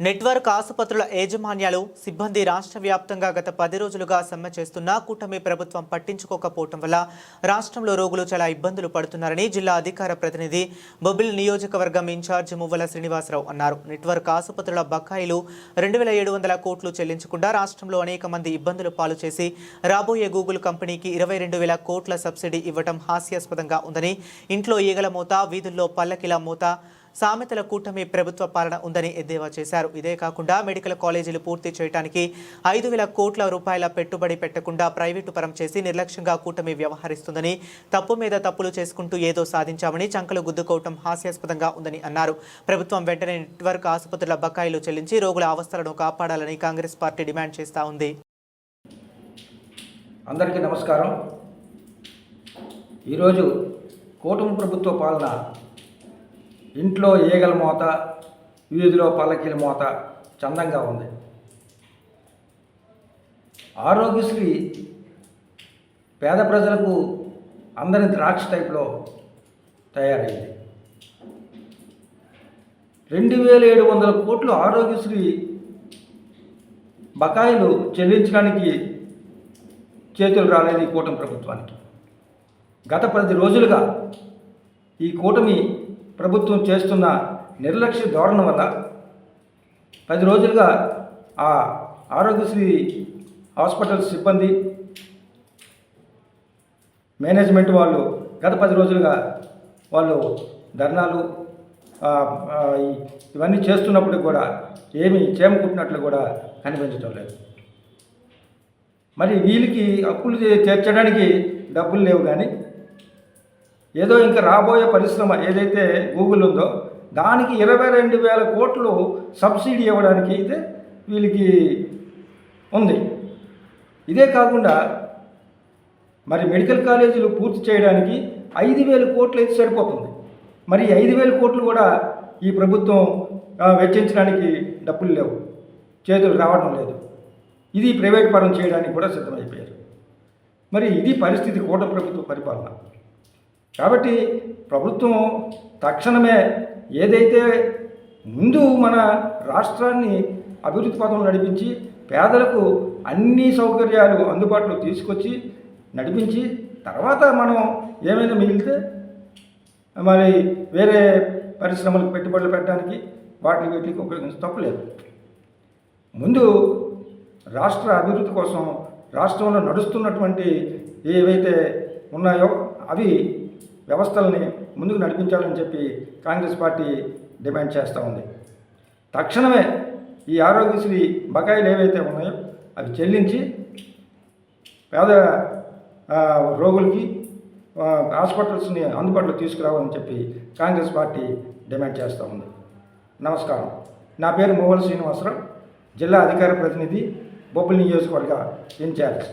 Network ఆసుపత్రుల యాజమాన్యాలు సిబ్బంది రాష్ట్ర వ్యాప్తంగా గత పది రోజులుగా సమ్మె చేస్తున్న కూటమి ప్రభుత్వం పట్టించుకోకపోవటం వల్ల రాష్ట్రంలో రోగులు చాలా ఇబ్బందులు పడుతున్నారని జిల్లా అధికార ప్రతినిధి బొబిల్ నియోజకవర్గం ఇన్ఛార్జ్ మువ్వల శ్రీనివాసరావు అన్నారు. నెట్వర్క్ ఆసుపత్రుల బకాయిలు రెండు వేల ఏడు వందల కోట్లు చెల్లించకుండా రాష్ట్రంలో అనేక మంది ఇబ్బందులు పాలు చేసి రాబోయే గూగుల్ కంపెనీకి ఇరవై రెండు వేల కోట్ల సబ్సిడీ ఇవ్వటం హాస్యాస్పదంగా ఉందని ఇంట్లో ఈగల మూత వీధుల్లో పల్లకిల మూత సామెతల కూటమి ప్రభుత్వ పాలన ఉందని ఎద్దేవా చేశారు. ఇదే కాకుండా మెడికల్ కాలేజీలు పూర్తి చేయడానికి ఐదు వేల కోట్ల రూపాయల పెట్టుబడి పెట్టకుండా ప్రైవేటు పరం చేసి నిర్లక్ష్యంగా కూటమి వ్యవహరిస్తుందని తప్పు మీద తప్పులు చేసుకుంటూ ఏదో సాధించామని చంకలు గుద్దుకోవటం హాస్యాస్పదంగా ఉందని అన్నారు. ప్రభుత్వం వెంటనే నెట్వర్క్ ఆసుపత్రుల బకాయిలు చెల్లించి రోగుల అవస్థలను కాపాడాలని కాంగ్రెస్ పార్టీ డిమాండ్ చేస్తా ఉంది. అందరికీ నమస్కారం. ఈరోజు కూటమి ప్రభుత్వ పాలన ఇంట్లో ఈగల మోత వీధిలో పల్లకీల మోత చందంగా ఉంది. ఆరోగ్యశ్రీ పేద ప్రజలకు అందరి ద్రాక్ష టైప్లో తయారైంది. రెండు వేల ఏడు వందల కోట్లు ఆరోగ్యశ్రీ బకాయిలు చెల్లించడానికి చేతులు రాలేదు ఈ కూటమి ప్రభుత్వానికి. గత పది రోజులుగా ఈ కూటమి ప్రభుత్వం చేస్తున్న నిర్లక్ష్య ధోరణి వల్ల పది రోజులుగా ఆ ఆరోగ్యశ్రీ హాస్పిటల్ సిబ్బంది మేనేజ్మెంట్ వాళ్ళు గత పది రోజులుగా వాళ్ళు ధర్నాలు ఇవన్నీ చేస్తున్నప్పుడు కూడా ఏమి చేమకుట్టినట్లు కూడా కనిపించడం లేదు. మరి వీళ్ళకి అప్పులు తీర్చడానికి డబ్బులు లేవు కానీ ఏదో ఇంకా రాబోయే పరిశ్రమ ఏదైతే గూగుల్ ఉందో దానికి ఇరవై రెండు వేల కోట్లు సబ్సిడీ ఇవ్వడానికి అయితే వీళ్ళకి ఉంది. ఇదే కాకుండా మరి మెడికల్ కాలేజీలు పూర్తి చేయడానికి ఐదు వేల కోట్లు అయితే సరిపోతుంది. మరి ఐదు వేల కోట్లు కూడా ఈ ప్రభుత్వం వెచ్చించడానికి డబ్బులు లేవు. చేతులు రావడం లేదు. ఇది ప్రైవేట్ పరం చేయడానికి కూడా సిద్ధమైపోయారు. మరి ఇది పరిస్థితి కూటమి ప్రభుత్వ పరిపాలన. కాబట్టి ప్రభుత్వం తక్షణమే ఏదైతే ముందు మన రాష్ట్రాన్ని అభివృద్ధి పథం నడిపించి పేదలకు అన్ని సౌకర్యాలు అందుబాటులో తీసుకొచ్చి నడిపించి తర్వాత మనం ఏమైనా మిగిలితే మరి వేరే పరిశ్రమలకు పెట్టుబడులు పెట్టడానికి వాటికి వీటికి ఉపయోగించడం తప్పులేదు ముందు రాష్ట్ర అభివృద్ధి కోసం రాష్ట్రంలో నడుస్తున్నటువంటి ఏవైతే ఉన్నాయో అవి వ్యవస్థల్ని ముందుకు నడిపించాలని చెప్పి కాంగ్రెస్ పార్టీ డిమాండ్ చేస్తూ ఉంది. తక్షణమే ఈ ఆరోగ్యశ్రీ బకాయిలు ఏవైతే ఉన్నాయో అవి చెల్లించి పేద రోగులకి హాస్పిటల్స్ని అందుబాటులో తీసుకురావాలని చెప్పి కాంగ్రెస్ పార్టీ డిమాండ్ చేస్తూ ఉంది. నమస్కారం. నా పేరు మోవల్ శ్రీనివాసరావు జిల్లా అధికార ప్రతినిధి బొబ్బిలి నియోజకవర్గ ఇన్ఛార్జ్.